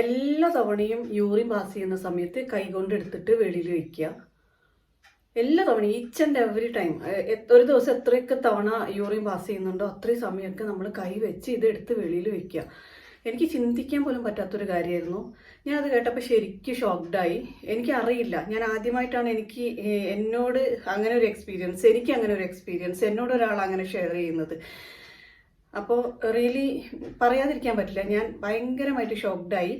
എല്ലാ തവണയും urine pass ചെയ്യുന്ന സമയത്ത് കൈകൊണ്ട് എടുത്തിട്ട് വെളിയിൽ വയ്ക്കുക എല്ലാ തവണയും ഈച്ച് ആൻഡ് എവറി ടൈം ഒരു ദിവസം എത്രയൊക്കെ തവണ യൂറിൻ പാസ് ചെയ്യുന്നുണ്ടോ അത്രയും സമയമൊക്കെ നമ്മൾ കൈ വെച്ച് ഇത് എടുത്ത് വെളിയിൽ വെക്കുക. എനിക്ക് ചിന്തിക്കാൻ പോലും പറ്റാത്തൊരു കാര്യമായിരുന്നു. ഞാനത് കേട്ടപ്പോൾ ശരിക്കും ഷോക്ക്ഡായി എനിക്ക് അറിയില്ല ഞാൻ ആദ്യമായിട്ടാണ് എനിക്ക് എന്നോട് അങ്ങനെ ഒരു എക്സ്പീരിയൻസ് എനിക്ക് അങ്ങനെ ഒരു എക്സ്പീരിയൻസ് എന്നോട് ഒരാൾ അങ്ങനെ ഷെയർ ചെയ്യുന്നത്. അപ്പോൾ റിയലി പറയാതിരിക്കാൻ പറ്റില്ല. ഞാൻ ഭയങ്കരമായിട്ട് ഷോക്ക്ഡായി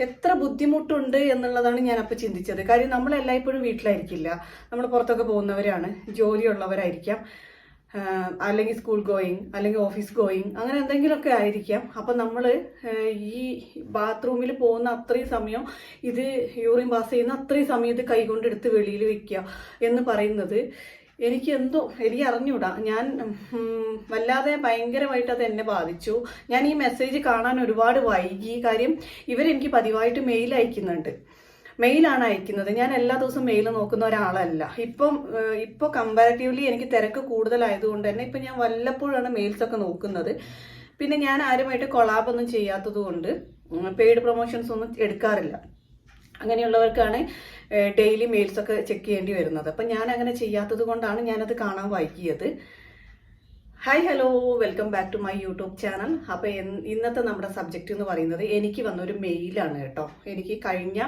എത്ര ബുദ്ധിമുട്ടുണ്ട് എന്നുള്ളതാണ് ഞാൻ അപ്പോൾ ചിന്തിച്ചത്. കാര്യം നമ്മൾ എല്ലായ്പ്പോഴും വീട്ടിലായിരിക്കില്ല. നമ്മൾ പുറത്തൊക്കെ പോകുന്നവരാണ്. ജോലിയുള്ളവരായിരിക്കാം. അല്ലെങ്കിൽ സ്കൂൾ ഗോയിങ് അല്ലെങ്കിൽ ഓഫീസ് ഗോയിങ് അങ്ങനെ എന്തെങ്കിലുമൊക്കെ ആയിരിക്കാം. അപ്പം നമ്മൾ ഈ ബാത്റൂമിൽ പോകുന്ന അത്രയും സമയം ഇത് യൂറിൻ പാസ് ചെയ്യുന്ന അത്രയും സമയം ഇത് കൈകൊണ്ട് എടുത്ത് വെളിയിൽ വെക്കുക എന്ന് പറയുന്നത് എനിക്ക് എന്തോ എനിക്ക് അറിഞ്ഞൂടാ ഞാൻ വല്ലാതെ ഭയങ്കരമായിട്ട് അത് എന്നെ ബാധിച്ചു. ഞാൻ ഈ മെസ്സേജ് കാണാൻ ഒരുപാട് വൈകി. കാര്യം ഇവരെനിക്ക് പതിവായിട്ട് മെയിൽ അയക്കുന്നുണ്ട്. മെയിലാണ് അയക്കുന്നത്. ഞാൻ എല്ലാ ദിവസവും മെയിൽ നോക്കുന്ന ഒരാളല്ല. ഇപ്പം ഇപ്പോൾ കമ്പാരിറ്റീവ്ലി എനിക്ക് തിരക്ക് കൂടുതലായതുകൊണ്ട് തന്നെ ഇപ്പം ഞാൻ വല്ലപ്പോഴാണ് മെയിൽസ് ഒക്കെ നോക്കുന്നത്. പിന്നെ ഞാൻ ആരുമായിട്ട് കൊളാബ് ഒന്നും ചെയ്യാത്തത് കൊണ്ട് പെയ്ഡ് പ്രൊമോഷൻസ് ഒന്നും എടുക്കാറില്ല. അങ്ങനെയുള്ളവർക്കാണ് ഡെയിലി മെയിൽസ് ഒക്കെ ചെക്ക് ചെയ്യേണ്ടി വരുന്നത്. അപ്പം ഞാൻ അങ്ങനെ ചെയ്യാത്തത് കൊണ്ടാണ് ഞാനത് കാണാൻ വൈകിയത്. Hi hello welcome back to my YouTube channel അപ്പോൾ ഇന്നത്തെ നമ്മുടെ സബ്ജക്റ്റ് എന്ന് പറയുന്നത് എനിക്ക് വന്നൊരു മെയിലാണ് കേട്ടോ. എനിക്ക് കഴിഞ്ഞ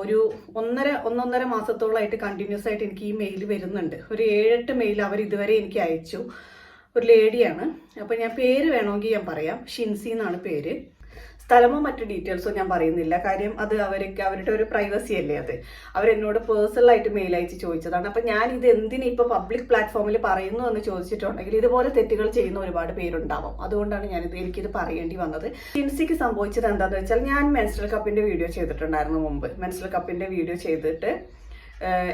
ഒരു ഒന്നര ഒന്നൊന്നര മാസത്തോളമായിട്ട് കണ്ടിന്യൂസ് ആയിട്ട് എനിക്ക് ഈ മെയിൽ വരുന്നുണ്ട്. ഒരു ഏഴെട്ട് മെയിൽ അവർ ഇതുവരെ എനിക്ക് അയച്ചു. ഒരു ലേഡിയാണ് അപ്പോൾ ഞാൻ പേര് വേണമെങ്കിൽ ഞാൻ പറയാം. ഷിൻസി എന്നാണ് പേര്. സ്ഥലമോ മറ്റു ഡീറ്റെയിൽസോ ഞാൻ പറയുന്നില്ല. കാര്യം അത് അവർക്ക് അവരുടെ ഒരു പ്രൈവസി അല്ലേ അത്? അവരെന്നോട് പേഴ്സണലായിട്ട് മെയിൽ അയച്ച് ചോദിച്ചതാണ്. അപ്പം ഞാൻ ഇത് എന്തിനു ഇപ്പൊ പബ്ലിക് പ്ലാറ്റ്ഫോമിൽ പറയുന്നു എന്ന് ചോദിച്ചിട്ടുണ്ടെങ്കിൽ ഇതുപോലെ തെറ്റുകൾ ചെയ്യുന്ന ഒരുപാട് പേരുണ്ടാവും. അതുകൊണ്ടാണ് ഞാൻ ഞാനിത് എനിക്കിത് പറയേണ്ടി വന്നത്. ജിൻസിക്ക് സംഭവിച്ചത് എന്താണെന്ന് വെച്ചാൽ ഞാൻ മെൻസ്ട്രൽ കപ്പിന്റെ വീഡിയോ ചെയ്തിട്ടുണ്ടായിരുന്നു മുമ്പ്. മെൻസ്ട്രൽ കപ്പിന്റെ വീഡിയോ ചെയ്തിട്ട്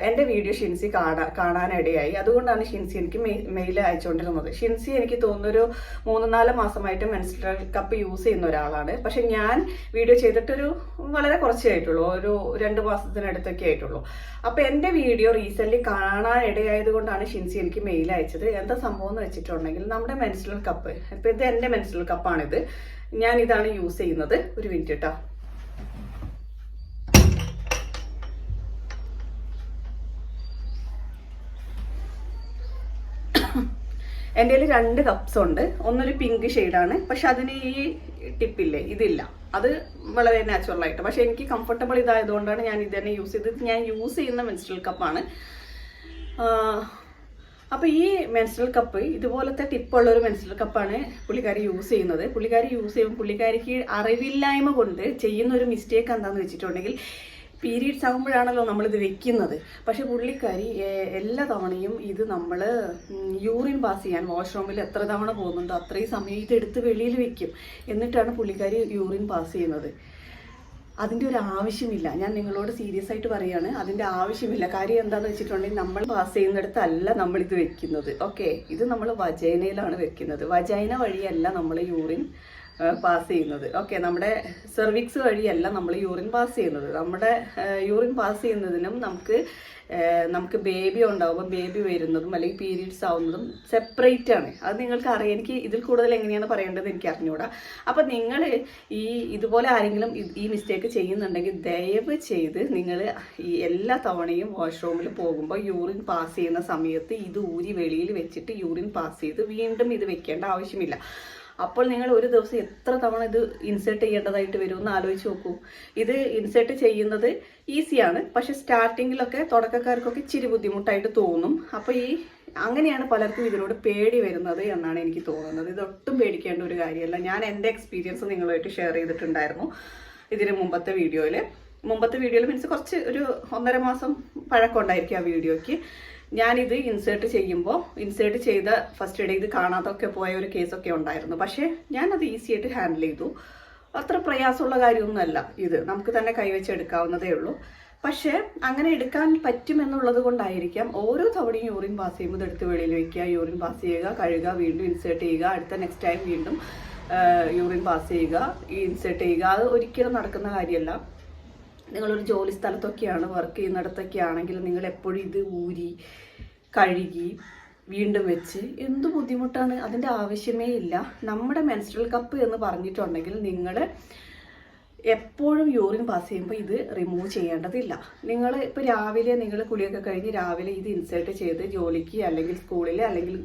എന്റെ വീഡിയോ ഷിൻസി കാണാ കാണാനിടയായി. അതുകൊണ്ടാണ് ഷിൻസി എനിക്ക് മെയിൽ അയച്ചുകൊണ്ടിരുന്നത്. ഷിൻസി എനിക്ക് തോന്നുന്നൊരു മൂന്ന് നാല് മാസമായിട്ട് മെൻസ്ട്രൽ കപ്പ് യൂസ് ചെയ്യുന്ന ഒരാളാണ്. പക്ഷെ ഞാൻ വീഡിയോ ചെയ്തിട്ടൊരു വളരെ കുറച്ചേ ആയിട്ടുള്ളൂ. ഒരു രണ്ട് മാസത്തിനടുത്തൊക്കെ ആയിട്ടുള്ളൂ. അപ്പോൾ എന്റെ വീഡിയോ റീസെന്റ്ലി കാണാനിടയായത് കൊണ്ടാണ് ഷിൻസി എനിക്ക് മെയിൽ അയച്ചത്. എന്താ സംഭവം എന്ന് വെച്ചിട്ടുണ്ടെങ്കിൽ നമ്മുടെ മെൻസ്ട്രൽ കപ്പ് ഇപ്പോൾ ഇത് എന്റെ മെൻസ്ട്രൽ കപ്പാണിത്. ഞാൻ ഇതാണ് യൂസ് ചെയ്യുന്നത്. ഒരു മിനിറ്റ് കേട്ടോ. എന്റെ കയ്യിൽ രണ്ട് കപ്സ് ഉണ്ട്. ഒന്നൊരു പിങ്ക് ഷെയ്ഡാണ് പക്ഷെ അതിന് ഈ ടിപ്പില്ലേ? ഇതില്ല. അത് വളരെ നാച്ചുറൽ ആയിട്ട്. പക്ഷെ എനിക്ക് കംഫർട്ടബിൾ ഇതായതുകൊണ്ടാണ് ഞാൻ ഇത് തന്നെ യൂസ് ചെയ്തത്. ഞാൻ യൂസ് ചെയ്യുന്ന മെൻസ്ട്രൽ കപ്പാണ് അപ്പോൾ ഈ മെൻസ്ട്രൽ കപ്പ് ഇതുപോലത്തെ ടിപ്പുള്ള ഒരു മെൻസ്ട്രൽ കപ്പാണ് പുള്ളിക്കാരി യൂസ് ചെയ്യുന്നത്. പുള്ളിക്കാരി യൂസ് ചെയ്യുമ്പോൾ പുള്ളിക്കാരിക്ക് അറിവില്ലായ്മ കൊണ്ട് ചെയ്യുന്ന ഒരു മിസ്റ്റേക്ക് എന്താണെന്ന് വെച്ചിട്ടുണ്ടെങ്കിൽ പീരീഡ്സ് ആകുമ്പോഴാണല്ലോ നമ്മളിത് വെക്കുന്നത്. പക്ഷെ പുള്ളിക്കാരി എല്ലാ തവണയും ഇത് നമ്മൾ യൂറിൻ പാസ് ചെയ്യാൻ വാഷ്റൂമിൽ എത്ര തവണ പോകുന്നുണ്ടോ അത്രയും സമയം ഇത് എടുത്ത് വെളിയിൽ വെക്കും. എന്നിട്ടാണ് പുള്ളിക്കാരി യൂറിൻ പാസ് ചെയ്യുന്നത്. അതിന്റെ ഒരു ആവശ്യമില്ല. ഞാൻ നിങ്ങളോട് സീരിയസ് ആയിട്ട് പറയാണ്. അതിന്റെ ആവശ്യമില്ല. കാര്യം എന്താണെന്ന് വെച്ചിട്ടുണ്ടെങ്കിൽ നമ്മൾ പാസ് ചെയ്യുന്നിടത്തല്ല നമ്മളിത് വെക്കുന്നത്. ഓക്കെ ഇത് നമ്മൾ വജൈനയിലാണ് വെക്കുന്നത്. വജൈന വഴിയല്ല നമ്മൾ യൂറിൻ പാസ് ചെയ്യുന്നത്. ഓക്കെ നമ്മുടെ സെർവിക്സ് വഴിയല്ല നമ്മൾ യൂറിൻ പാസ് ചെയ്യുന്നത്. നമ്മുടെ യൂറിൻ പാസ് ചെയ്യുന്നതിനും നമുക്ക് നമുക്ക് ബേബി ഉണ്ടാവുമ്പോൾ ബേബി വരുന്നതും അല്ലെങ്കിൽ പീരീഡ്സ് ആവുന്നതും സെപ്പറേറ്റ് ആണ്. അത് നിങ്ങൾക്ക് അറിയാം. എനിക്ക് ഇതിൽ കൂടുതൽ എങ്ങനെയാണ് പറയേണ്ടത് എനിക്ക് അറിഞ്ഞുകൂടാ അപ്പം നിങ്ങൾ ഈ ഇതുപോലെ ആരെങ്കിലും ഈ മിസ്റ്റേക്ക് ചെയ്യുന്നുണ്ടെങ്കിൽ ദയവ് ചെയ്ത് നിങ്ങൾ ഈ എല്ലാ തവണയും വാഷ്റൂമിൽ പോകുമ്പോൾ യൂറിൻ പാസ് ചെയ്യുന്ന സമയത്ത് ഇത് ഊരി വെളിയിൽ വെച്ചിട്ട് യൂറിൻ പാസ് ചെയ്ത് വീണ്ടും ഇത് വെക്കേണ്ട ആവശ്യമില്ല. അപ്പോൾ നിങ്ങൾ ഒരു ദിവസം എത്ര തവണ ഇത് ഇൻസേർട്ട് ചെയ്യേണ്ടതായിട്ട് വരുമെന്ന് ആലോചിച്ച് നോക്കൂ. ഇത് ഇൻസേർട്ട് ചെയ്യുന്നത് ഈസിയാണ് പക്ഷെ സ്റ്റാർട്ടിങ്ങിലൊക്കെ തുടക്കക്കാർക്കൊക്കെ ഇച്ചിരി ബുദ്ധിമുട്ടായിട്ട് തോന്നും. അപ്പോൾ ഈ അങ്ങനെയാണ് പലർക്കും ഇതിനോട് പേടി വരുന്നത് എന്നാണ് എനിക്ക് തോന്നുന്നത്. ഇതൊട്ടും പേടിക്കേണ്ട ഒരു കാര്യമല്ല. ഞാൻ എന്റെ എക്സ്പീരിയൻസ് നിങ്ങളുമായിട്ട് ഷെയർ ചെയ്തിട്ടുണ്ടായിരുന്നു ഇതിന് മുമ്പത്തെ വീഡിയോയിൽ മുമ്പത്തെ വീഡിയോയിൽ മീൻസ് കുറച്ച് ഒരു ഒന്നര മാസം പഴക്കമുണ്ടായിരിക്കും ആ വീഡിയോയ്ക്ക്. ഞാനിത് ഇൻസേർട്ട് ചെയ്യുമ്പോൾ ഇൻസേർട്ട് ചെയ്ത ഫസ്റ്റ് ഡേ ഇത് കാണാതൊക്കെ പോയ ഒരു കേസൊക്കെ ഉണ്ടായിരുന്നു. പക്ഷേ ഞാനത് ഈസി ആയിട്ട് ഹാൻഡിൽ ചെയ്തു. അത്ര പ്രയാസമുള്ള കാര്യമൊന്നുമല്ല ഇത്. നമുക്ക് തന്നെ കൈവച്ച് എടുക്കാവുന്നതേ ഉള്ളൂ. പക്ഷേ അങ്ങനെ എടുക്കാൻ പറ്റുമെന്നുള്ളത് കൊണ്ടായിരിക്കാം ഓരോ തവണയും യൂറിൻ പാസ് ചെയ്യുമ്പോൾ എടുത്ത് വെളിയിൽ വയ്ക്കുക യൂറിൻ പാസ് ചെയ്യുക കഴുകുക വീണ്ടും ഇൻസേർട്ട് ചെയ്യുക അടുത്ത നെക്സ്റ്റ് ടൈം വീണ്ടും യൂറിൻ പാസ് ചെയ്യുക ഇൻസേർട്ട് ചെയ്യുക. അത് ഒരിക്കലും നടക്കുന്ന കാര്യമല്ല. നിങ്ങളൊരു ജോലി സ്ഥലത്തൊക്കെയാണ് വർക്ക് ചെയ്യുന്നിടത്തൊക്കെ ആണെങ്കിൽ നിങ്ങൾ എപ്പോഴും ഇത് ഊരി കഴുകി വീണ്ടും വെച്ച് എന്ത് ബുദ്ധിമുട്ടാണ്? അതിന്റെ ആവശ്യമേ ഇല്ല. നമ്മുടെ മെൻസ്ട്രൽ കപ്പ് എന്ന് പറഞ്ഞിട്ടുണ്ടെങ്കിൽ നിങ്ങൾ എപ്പോഴും യൂറിൻ പാസ് ചെയ്യുമ്പോൾ ഇത് റിമൂവ് ചെയ്യേണ്ടതില്ല. നിങ്ങൾ ഇപ്പോൾ രാവിലെ നിങ്ങൾ കുളിയൊക്കെ കഴിഞ്ഞ് രാവിലെ ഇത് ഇൻസേർട്ട് ചെയ്ത് ജോലിക്ക് അല്ലെങ്കിൽ സ്കൂളിൽ അല്ലെങ്കിൽ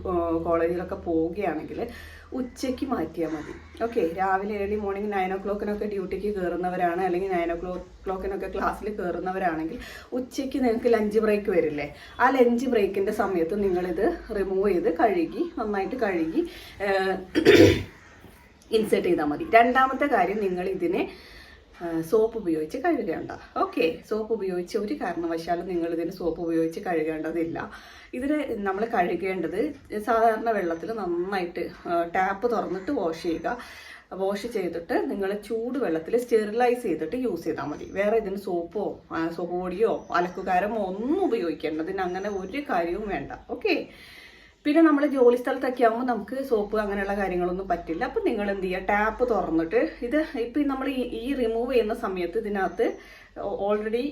കോളേജിലൊക്കെ പോവുകയാണെങ്കിൽ ഉച്ചയ്ക്ക് മാറ്റിയാൽ മതി. ഓക്കെ രാവിലെ ഏർലി മോർണിംഗ് നയൻ ഒ ക്ലോക്കിനൊക്കെ ഡ്യൂട്ടിക്ക് കയറുന്നവരാണ് അല്ലെങ്കിൽ നയൻ ഒ ക്ലോ ക്ലോക്കിനൊക്കെ ക്ലാസ്സിൽ കയറുന്നവരാണെങ്കിൽ ഉച്ചയ്ക്ക് നിങ്ങൾക്ക് ലഞ്ച് ബ്രേക്ക് വരില്ലേ? ആ ലഞ്ച് ബ്രേക്കിന്റെ സമയത്ത് നിങ്ങളിത് റിമൂവ് ചെയ്ത് കഴുകി നന്നായിട്ട് കഴുകി ഇൻസേർട്ട് ചെയ്താൽ മതി. രണ്ടാമത്തെ കാര്യം നിങ്ങൾ ഇതിനെ സോപ്പ് ഉപയോഗിച്ച് കഴുകേണ്ട. ഓക്കെ സോപ്പ് ഉപയോഗിച്ച് ഒരു കാരണവശാലും നിങ്ങൾ ഇതിന് സോപ്പ് ഉപയോഗിച്ച് കഴുകേണ്ടതില്ല. ഇതിന് നമ്മൾ കഴുകേണ്ടത് സാധാരണ വെള്ളത്തിൽ നന്നായിട്ട് ടാപ്പ് തുറന്നിട്ട് വാഷ് ചെയ്യുക. വാഷ് ചെയ്തിട്ട് നിങ്ങൾ ചൂട് വെള്ളത്തിൽ സ്റ്റെറിലൈസ് ചെയ്തിട്ട് യൂസ് ചെയ്താൽ മതി. വേറെ ഇതിന് സോപ്പോ സോപ്പ് പൊടിയോ അലക്കുകാരമോ ഒന്നും ഉപയോഗിക്കേണ്ട. ഇതിന് അങ്ങനെ ഒരു കാര്യവും വേണ്ട. ഓക്കെ. പിന്നെ നമ്മൾ ജോലി സ്ഥലത്തൊക്കെ ആകുമ്പോൾ നമുക്ക് സോപ്പ് അങ്ങനെയുള്ള കാര്യങ്ങളൊന്നും പറ്റില്ല. അപ്പം നിങ്ങൾ എന്ത് ചെയ്യുക? ടാപ്പ് തുറന്നിട്ട് ഇത് ഇപ്പം നമ്മൾ ഈ റിമൂവ് ചെയ്യുന്ന സമയത്ത് ഇതിനകത്ത് ഓൾറെഡി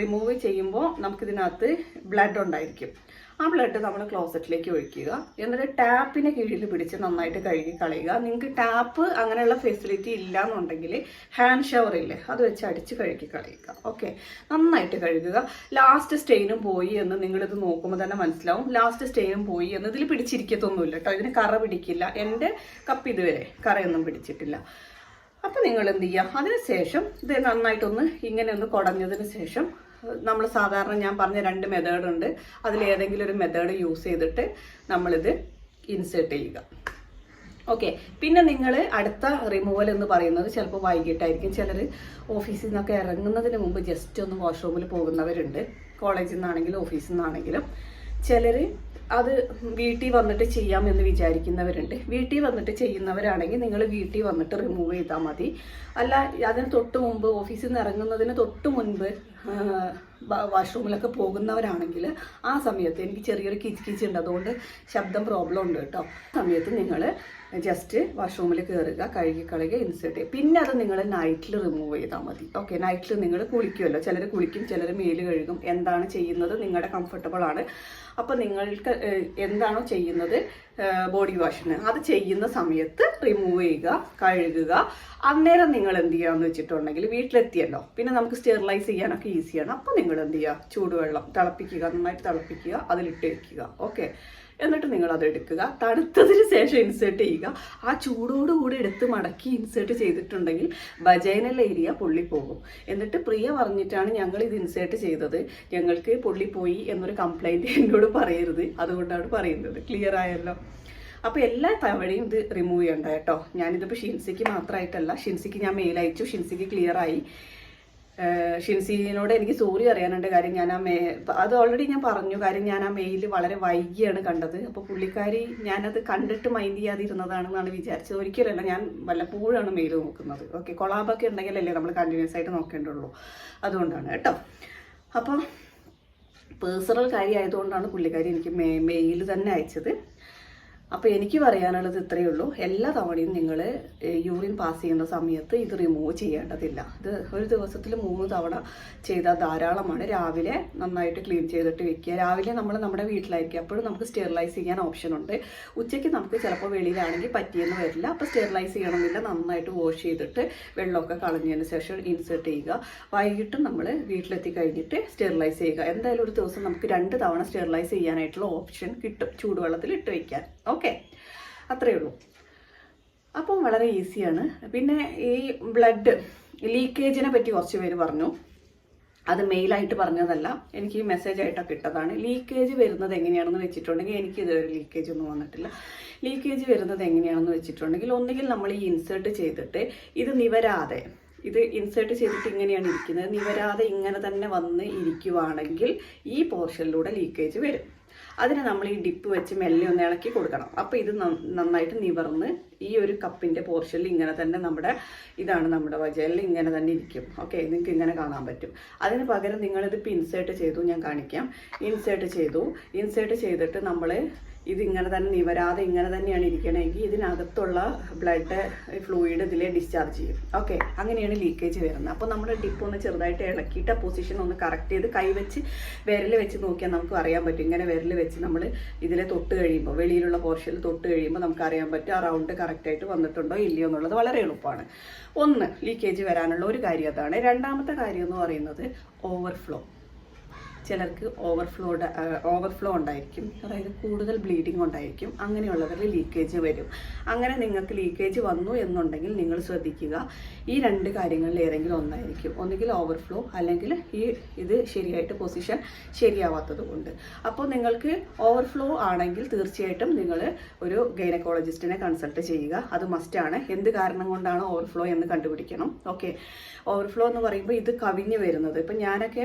റിമൂവ് ചെയ്യുമ്പോൾ നമുക്കിതിനകത്ത് ബ്ലഡ് ഉണ്ടായിരിക്കും. ആ ബ്ലഡ് നമ്മൾ ക്ലോസറ്റിലേക്ക് ഒഴിക്കുക. എന്നിട്ട് ടാപ്പിന് കീഴിൽ പിടിച്ച് നന്നായിട്ട് കഴുകി കളയുക. നിങ്ങൾക്ക് ടാപ്പ് അങ്ങനെയുള്ള ഫെസിലിറ്റി ഇല്ല എന്നുണ്ടെങ്കിൽ ഹാൻഡ് ഷവർ ഇല്ലേ അത് വെച്ച് അടിച്ച് കഴുകി കളയുക. ഓക്കെ നന്നായിട്ട് കഴുകുക. ലാസ്റ്റ് സ്റ്റെയിനും പോയി എന്ന് നിങ്ങളിത് നോക്കുമ്പോൾ തന്നെ മനസ്സിലാവും. ലാസ്റ്റ് സ്റ്റെയിനും പോയി എന്ന് ഇതിൽ പിടിച്ചിരിക്കത്തൊന്നുമില്ല കേട്ടോ. ഇതിന് കറ പിടിക്കില്ല. എന്റെ കപ്പ് ഇതുവരെ കറയൊന്നും പിടിച്ചിട്ടില്ല. അപ്പം നിങ്ങൾ എന്ത് ചെയ്യുക? അതിനുശേഷം ഇത് നന്നായിട്ടൊന്ന് ഇങ്ങനെ ഒന്ന് കുടഞ്ഞതിന് ശേഷം നമ്മൾ സാധാരണ ഞാൻ പറഞ്ഞ രണ്ട് മെത്തേഡ് ഉണ്ട്. അതിലേതെങ്കിലും ഒരു മെത്തേഡ് യൂസ് ചെയ്തിട്ട് നമ്മളിത് ഇൻസേർട്ട് ചെയ്യുക. ഓക്കെ പിന്നെ നിങ്ങൾ അടുത്ത റിമൂവൽ എന്ന് പറയുന്നത് ചിലപ്പോൾ വൈകിട്ടായിരിക്കും. ചിലർ ഓഫീസിൽ നിന്നൊക്കെ ഇറങ്ങുന്നതിന് മുമ്പ് ജസ്റ്റ് ഒന്ന് വാഷ്റൂമിൽ പോകുന്നവരുണ്ട്. കോളേജിൽ നിന്നാണെങ്കിലും ഓഫീസിൽ നിന്നാണെങ്കിലും. ചിലർ അത് വീട്ടിൽ വന്നിട്ട് ചെയ്യാമെന്ന് വിചാരിക്കുന്നവരുണ്ട്. വീട്ടിൽ വന്നിട്ട് ചെയ്യുന്നവരാണെങ്കിൽ നിങ്ങൾ വീട്ടിൽ വന്നിട്ട് റിമൂവ് ചെയ്താൽ മതി. അല്ല അതിന് തൊട്ട് മുമ്പ് ഓഫീസിൽ നിന്ന് ഇറങ്ങുന്നതിന് തൊട്ട് മുൻപ് വാഷ്റൂമിലൊക്കെ പോകുന്നവരാണെങ്കിൽ ആ സമയത്ത് എനിക്ക് ചെറിയൊരു കിച്ച് കിച്ച് ഉണ്ട്. അതുകൊണ്ട് ശബ്ദം പ്രോബ്ലം ഉണ്ട് കേട്ടോ. സമയത്ത് നിങ്ങൾ ജസ്റ്റ് വാഷ്റൂമിൽ കയറുക കഴുകി കളയുക ഇൻസേർട്ട് ചെയ്യുക. പിന്നെ അത് നിങ്ങൾ നൈറ്റിൽ റിമൂവ് ചെയ്താൽ മതി. ഓക്കെ നൈറ്റിൽ നിങ്ങൾ കുളിക്കുമല്ലോ ചിലർ കുളിക്കും ചിലർ മേൽ കഴുകും. എന്താണ് ചെയ്യുന്നത്? നിങ്ങളുടെ കംഫർട്ടബിൾ ആണ്. അപ്പോൾ നിങ്ങൾക്ക് എന്താണോ ചെയ്യുന്നത്? ബോഡി വാഷിന് അത് ചെയ്യുന്ന സമയത്ത് റിമൂവ് ചെയ്യുക കഴുകുക. അന്നേരം നിങ്ങൾ എന്ത് ചെയ്യാന്ന് വെച്ചിട്ടുണ്ടെങ്കിൽ വീട്ടിലെത്തിയല്ലോ. പിന്നെ നമുക്ക് സ്റ്റെറിലൈസ് ചെയ്യാനൊക്കെ ഈസിയാണ് അപ്പോൾ നിങ്ങൾ എന്ത് ചെയ്യുക? ചൂടുവെള്ളം തിളപ്പിക്കുക നന്നായിട്ട് തിളപ്പിക്കുക അതിലിട്ട് വയ്ക്കുക ഓക്കെ എന്നിട്ട് നിങ്ങൾ അത് എടുക്കുക. തണുത്തതിന് ശേഷം ഇൻസേർട്ട് ചെയ്യുക. ആ ചൂടോടുകൂടി എടുത്ത് മടക്കി ഇൻസേർട്ട് ചെയ്തിട്ടുണ്ടെങ്കിൽ ബജൈനൽ ഏരിയ പൊള്ളിപ്പോകും എന്നിട്ട് പ്രിയ പറഞ്ഞിട്ടാണ് ഞങ്ങൾ ഇത് ഇൻസേർട്ട് ചെയ്തത്. ഞങ്ങൾക്ക് പൊള്ളിപ്പോയി എന്നൊരു കംപ്ലൈന്റ് എന്നോട് പറയരുത്. അതുകൊണ്ടാണ് പറയുന്നത്. ക്ലിയർ ആയല്ലോ? അപ്പോൾ എല്ലാ തവണയും ഇത് റിമൂവ് ചെയ്യണ്ട കേട്ടോ. ഞാനിതിപ്പോൾ ഷിൻസിക്ക് മാത്രമായിട്ടല്ല ഷിൻസിക്ക് ഞാൻ മെയിൽ അയച്ചു. ഷിൻസിക്ക് ക്ലിയർ ആയി. ഷിൻസിനോട് എനിക്ക് സോറി അറിയാനുണ്ട് കാര്യം ഞാൻ ആ മേ അത് ഓൾറെഡി ഞാൻ പറഞ്ഞു. കാര്യം ഞാൻ ആ മെയിൽ വളരെ വൈകിയാണ് കണ്ടത്. അപ്പോൾ പുള്ളിക്കാരി ഞാനത് കണ്ടിട്ട് മൈൻഡ് ചെയ്യാതിരുന്നതാണെന്നാണ് വിചാരിച്ചത്. ഒരിക്കലല്ല ഞാൻ വല്ലപ്പോഴാണ് മെയിൽ നോക്കുന്നത്. ഓക്കെ കൊളാബൊക്കെ ഉണ്ടെങ്കിലല്ലേ നമ്മൾ കണ്ടിന്യൂസ് ആയിട്ട് നോക്കേണ്ടുള്ളൂ. അതുകൊണ്ടാണ് കേട്ടോ. അപ്പം പേഴ്സണൽ കാര്യം ആയതുകൊണ്ടാണ് പുള്ളിക്കാരി എനിക്ക് മെയിൽ തന്നെ അയച്ചത്. അപ്പോൾ എനിക്ക് പറയാനുള്ളത് ഇത്രയേ ഉള്ളൂ. എല്ലാ തവണയും നിങ്ങൾ യൂറിൻ പാസ് ചെയ്യുന്ന സമയത്ത് ഇത് റിമൂവ് ചെയ്യേണ്ടതില്ല. ഇത് ഒരു ദിവസത്തിൽ മൂന്ന് തവണ ചെയ്താൽ ധാരാളമാണ്. രാവിലെ നന്നായിട്ട് ക്ലീൻ ചെയ്തിട്ട് വെക്കുക. രാവിലെ നമ്മൾ നമ്മുടെ വീട്ടിലായിരിക്കും. അപ്പോഴും നമുക്ക് സ്റ്റെറിലൈസ് ചെയ്യാൻ ഓപ്ഷൻ ഉണ്ട്. ഉച്ചയ്ക്ക് നമുക്ക് ചിലപ്പോൾ വെളിയിലാണെങ്കിൽ പറ്റിയെന്ന് വരില്ല. അപ്പോൾ സ്റ്റെറിലൈസ് ചെയ്യണമെന്നില്ല. നന്നായിട്ട് വാഷ് ചെയ്തിട്ട് വെള്ളമൊക്കെ കളഞ്ഞതിന് ശേഷം ഇൻസേർട്ട് ചെയ്യുക. വൈകിട്ട് നമ്മൾ വീട്ടിലെത്തി കഴിഞ്ഞിട്ട് സ്റ്റെറിലൈസ് ചെയ്യുക. എന്തായാലും ഒരു ദിവസം നമുക്ക് രണ്ട് തവണ സ്റ്റെറിലൈസ് ചെയ്യാനായിട്ടുള്ള ഓപ്ഷൻ കിട്ടും. ചൂടുവെള്ളത്തിൽ ഇട്ട് വയ്ക്കാൻ ഓക്കെ അത്രയേ ഉള്ളൂ. അപ്പം വളരെ ഈസിയാണ്. പിന്നെ ഈ ബ്ലഡ് ലീക്കേജിനെ പറ്റി കുറച്ച് പേര് പറഞ്ഞു. അത് മെയിലായിട്ട് പറഞ്ഞതല്ല. എനിക്ക് മെസ്സേജ് ആയിട്ടൊക്കെ ഇട്ടതാണ് ലീക്കേജ് വരുന്നത് എങ്ങനെയാണെന്ന് വെച്ചിട്ടുണ്ടെങ്കിൽ എനിക്ക് ഇതുവരെ ലീക്കേജ് ഒന്നും വന്നിട്ടില്ല. ലീക്കേജ് വരുന്നത് എങ്ങനെയാണെന്ന് വെച്ചിട്ടുണ്ടെങ്കിൽ ഒന്നുകിൽ നമ്മൾ ഈ ഇൻസേർട്ട് ചെയ്തിട്ട് ഇത് നിവരാതെ ഇത് ഇൻസേർട്ട് ചെയ്തിട്ട് ഇങ്ങനെയാണ് ഇരിക്കുന്നത്. നിവരാതെ ഇങ്ങനെ തന്നെ വന്ന് ഇരിക്കുവാണെങ്കിൽ ഈ പോർഷനിലൂടെ ലീക്കേജ് വരും. അതിന് നമ്മൾ ഈ ഡിപ്പ് വെച്ച് മെല്ലെ ഒന്ന് ഇളക്കി കൊടുക്കണം. അപ്പോൾ ഇത് നന്നായിട്ട് നിവർന്ന് ഈ ഒരു കപ്പിന്റെ പോർഷനിൽ ഇങ്ങനെ തന്നെ നമ്മുടെ ഇതാണ് നമ്മുടെ വജയിൽ ഇങ്ങനെ തന്നെ ഇരിക്കും. ഓക്കെ നിങ്ങൾക്ക് ഇങ്ങനെ കാണാൻ പറ്റും. അതിന് പകരം നിങ്ങളിതിപ്പോൾ ഇൻസേർട്ട് ചെയ്തു ഞാൻ കാണിക്കാം. ഇൻസേർട്ട് ചെയ്തു. ഇൻസേർട്ട് ചെയ്തിട്ട് നമ്മൾ ഇത് ഇങ്ങനെ തന്നെ നിവരാതെ ഇങ്ങനെ തന്നെയാണ് ഇരിക്കണമെങ്കിൽ ഇതിനകത്തുള്ള ബ്ലഡ് ഫ്ലൂയിഡ് ഇതിലെ ഡിസ്ചാർജ് ചെയ്യും. ഓക്കെ അങ്ങനെയാണ് ലീക്കേജ് വരുന്നത്. അപ്പോൾ നമ്മൾ ഡിപ്പ് ഒന്ന് ചെറുതായിട്ട് ഇളക്കിയിട്ട് ആ പൊസിഷൻ ഒന്ന് കറക്റ്റ് ചെയ്ത് കൈ വെച്ച് വിരൽ വെച്ച് നോക്കിയാൽ നമുക്ക് അറിയാൻ പറ്റും. ഇങ്ങനെ വിരൽ വെച്ച് നമ്മൾ ഇതിലെ തൊട്ട് കഴിയുമ്പോൾ വെളിയിലുള്ള പോർഷനിൽ തൊട്ട് കഴിയുമ്പോൾ നമുക്ക് അറിയാൻ പറ്റും ആ റൗണ്ട് കറക്റ്റായിട്ട് വന്നിട്ടുണ്ടോ ഇല്ലയോ എന്നുള്ളത് വളരെ എളുപ്പമാണ്. ഒന്ന് ലീക്കേജ് വരാനുള്ള ഒരു കാര്യം അതാണ്. രണ്ടാമത്തെ കാര്യം എന്ന് പറയുന്നത് ഓവർഫ്ലോ ചിലർക്ക് ഓവർഫ്ലോ ഓവർഫ്ലോ ഉണ്ടായിരിക്കും. അതായത് കൂടുതൽ ബ്ലീഡിംഗ് ഉണ്ടായിരിക്കും. അങ്ങനെയുള്ളവരിൽ ലീക്കേജ് വരും. അങ്ങനെ നിങ്ങൾക്ക് ലീക്കേജ് വന്നു എന്നുണ്ടെങ്കിൽ നിങ്ങൾ ശ്രദ്ധിക്കുക. ഈ രണ്ട് കാര്യങ്ങളിൽ ഏതെങ്കിലും ഒന്നായിരിക്കും. ഒന്നുകിൽ ഓവർഫ്ലോ അല്ലെങ്കിൽ ഈ ഇത് ശരിയായിട്ട് പൊസിഷൻ ശരിയാവാത്തത് കൊണ്ട് അപ്പോൾ നിങ്ങൾക്ക് ഓവർഫ്ലോ ആണെങ്കിൽ തീർച്ചയായിട്ടും നിങ്ങൾ ഒരു ഗൈനക്കോളജിസ്റ്റിനെ കൺസൾട്ട് ചെയ്യുക. അത് മസ്റ്റാണ് എന്ത് കാരണം കൊണ്ടാണ് ഓവർഫ്ലോ എന്ന് കണ്ടുപിടിക്കണം. ഓക്കെ ഓവർഫ്ലോ എന്ന് പറയുമ്പോൾ ഇത് കവിഞ്ഞ് വരുന്നത്. ഇപ്പം ഞാനൊക്കെ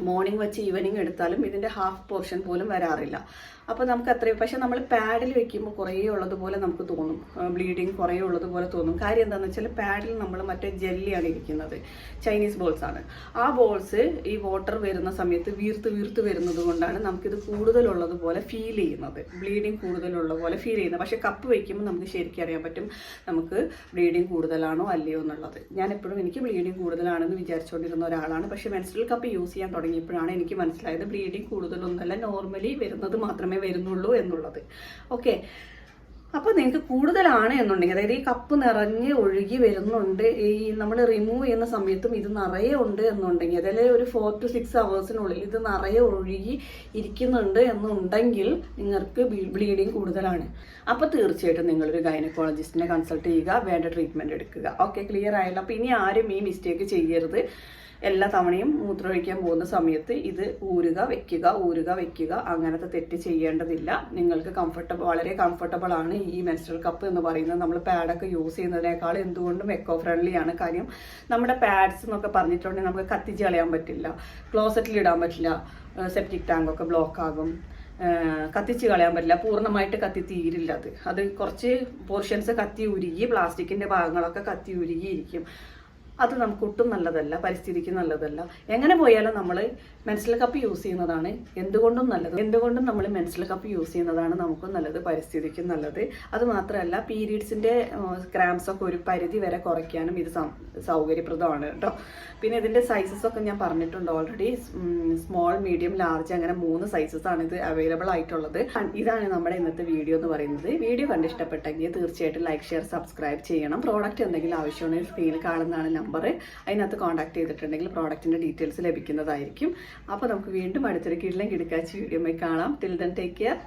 മോർണിംഗ് വെച്ച് ഈവനിങ് എടുത്താലും ഇതിന്റെ ഹാഫ് പോർഷൻ പോലും വരാറില്ല. അപ്പോൾ നമുക്ക് അത്രയും. പക്ഷേ നമ്മൾ പാഡിൽ വെക്കുമ്പോൾ കുറേ ഉള്ളതുപോലെ നമുക്ക് തോന്നും. ബ്ലീഡിങ് കുറേ ഉള്ളതുപോലെ തോന്നും. കാര്യം എന്താണെന്ന് വെച്ചാൽ പാഡിൽ നമ്മൾ മറ്റേ ജെല്ലിയാണ് ഇരിക്കുന്നത്. ചൈനീസ് ബോൾസ് ആണ്. ആ ബോൾസ് ഈ വാട്ടർ വരുന്ന സമയത്ത് വീർത്ത് വീർത്ത് വരുന്നത് കൊണ്ടാണ് നമുക്കിത് കൂടുതലുള്ളതുപോലെ ഫീൽ ചെയ്യുന്നത്. ബ്ലീഡിങ് കൂടുതലുള്ള പോലെ ഫീൽ ചെയ്യുന്നത്. പക്ഷേ കപ്പ് വയ്ക്കുമ്പോൾ നമുക്ക് ശരിക്കും അറിയാൻ പറ്റും നമുക്ക് ബ്ലീഡിങ് കൂടുതലാണോ അല്ലയോ എന്നുള്ളത്. ഞാൻ എപ്പോഴും എനിക്ക് ബ്ലീഡിങ് കൂടുതലാണെന്ന് വിചാരിച്ചുകൊണ്ടിരുന്ന ഒരാളാണ്. പക്ഷേ മെൻസ്ട്രൽ കപ്പ് യൂസ് ചെയ്യാൻ തുടങ്ങിയപ്പോഴാണ് എനിക്ക് മനസ്സിലായത് ബ്ലീഡിങ് കൂടുതലൊന്നുമല്ല നോർമലി വരുന്നത് മാത്രമേ വരുന്നുള്ളൂ എന്നുള്ളത്. ഓക്കെ അപ്പോൾ നിങ്ങൾക്ക് കൂടുതലാണ് എന്നുണ്ടെങ്കിൽ അതായത് ഈ കപ്പ് നിറഞ്ഞ് ഒഴുകി വരുന്നുണ്ട് ഈ നമ്മൾ റിമൂവ് ചെയ്യുന്ന സമയത്തും ഇത് നിറയെ ഉണ്ട് എന്നുണ്ടെങ്കിൽ അതായത് ഒരു ഫോർ ടു സിക്സ് അവേഴ്സിനുള്ളിൽ ഇത് നിറയെ ഒഴുകി ഇരിക്കുന്നുണ്ട് എന്നുണ്ടെങ്കിൽ നിങ്ങൾക്ക് ബ്ലീഡിങ് കൂടുതലാണ്. അപ്പോൾ തീർച്ചയായിട്ടും നിങ്ങളൊരു ഗൈനക്കോളജിസ്റ്റിനെ കൺസൾട്ട് ചെയ്യുക വേണ്ട ട്രീറ്റ്മെന്റ് എടുക്കുക. ഓക്കെ ക്ലിയർ ആയല്ലോ. അപ്പോൾ ഇനി ആരും ഈ മിസ്റ്റേക്ക് ചെയ്യരുത്. എല്ലാ തവണയും മൂത്രമൊഴിക്കാൻ പോകുന്ന സമയത്ത് ഇത് ഊരുക വെക്കുക ഊരുക വെക്കുക. അങ്ങനത്തെ തെറ്റ് ചെയ്യേണ്ടതില്ല. നിങ്ങൾക്ക് കംഫർട്ടബിൾ വളരെ കംഫർട്ടബിൾ ആണ് ഈ മെൻസ്ട്രൽ കപ്പ് എന്ന് പറയുന്നത്. നമ്മൾ പാഡൊക്കെ യൂസ് ചെയ്യുന്നതിനേക്കാൾ എന്തുകൊണ്ടും എക്കോ ഫ്രണ്ട്ലി ആണ്. കാര്യം നമ്മുടെ പാഡ്സ് എന്നൊക്കെ പറഞ്ഞിട്ടുണ്ടെങ്കിൽ നമുക്ക് കത്തിച്ച് കളയാൻ പറ്റില്ല. ക്ലോസറ്റിൽ ഇടാൻ പറ്റില്ല. സെപ്റ്റിക് ടാങ്ക് ഒക്കെ ബ്ലോക്ക് ആകും. കത്തിച്ച് കളയാൻ പറ്റില്ല. പൂർണമായിട്ട് കത്തി തീരില്ല അത്. അത് കുറച്ച് പോർഷൻസ് കത്തി ഉരുകി പ്ലാസ്റ്റിക്കിന്റെ ഭാഗങ്ങളൊക്കെ കത്തി ഉരുകിയിരിക്കും. അത് നമുക്ക് ഒട്ടും നല്ലതല്ല പരിസ്ഥിതിക്ക് നല്ലതല്ല. എങ്ങനെ പോയാലും നമ്മൾ മെൻസിൽ കപ്പ് യൂസ് ചെയ്യുന്നതാണ്. എന്തുകൊണ്ടും നല്ലത്. എന്തുകൊണ്ടും നമ്മൾ മെൻസിൽ കപ്പ് യൂസ് ചെയ്യുന്നതാണ് നമുക്കും നല്ലത് പരിസ്ഥിതിക്കും നല്ലത്. അത് മാത്രമല്ല പീരീഡ്സിന്റെ ക്രാംസ് ഒക്കെ ഒരു പരിധി വരെ കുറയ്ക്കാനും ഇത് സൗകര്യപ്രദമാണ് കേട്ടോ. പിന്നെ ഇതിന്റെ സൈസസ് ഒക്കെ ഞാൻ പറഞ്ഞിട്ടുണ്ട് ഓൾറെഡി സ്മോൾ മീഡിയം ലാർജ് അങ്ങനെ മൂന്ന് സൈസസ് ആണ് ഇത് അവൈലബിൾ ആയിട്ടുള്ളത്. ഇതാണ് നമ്മുടെ ഇന്നത്തെ വീഡിയോ എന്ന് പറയുന്നത്. വീഡിയോ കണ്ടിഷ്ടപ്പെട്ടെങ്കിൽ തീർച്ചയായിട്ടും ലൈക്ക് ഷെയർ സബ്സ്ക്രൈബ് ചെയ്യണം. പ്രോഡക്റ്റ് എന്തെങ്കിലും ആവശ്യമുണ്ടെങ്കിൽ സ്ക്രീനിൽ കാണുന്നതാണ് നമ്പർ അതിനകത്ത് കോൺടാക്ട് ചെയ്തിട്ടുണ്ടെങ്കിൽ പ്രോഡക്റ്റിന്റെ ഡീറ്റെയിൽസ് ലഭിക്കുന്നതായിരിക്കും. അപ്പോൾ നമുക്ക് വീണ്ടും അടുത്തൊരു കിഴിലും കിടക്കാച്ച് വീഡിയോ കാണാം. Till then take care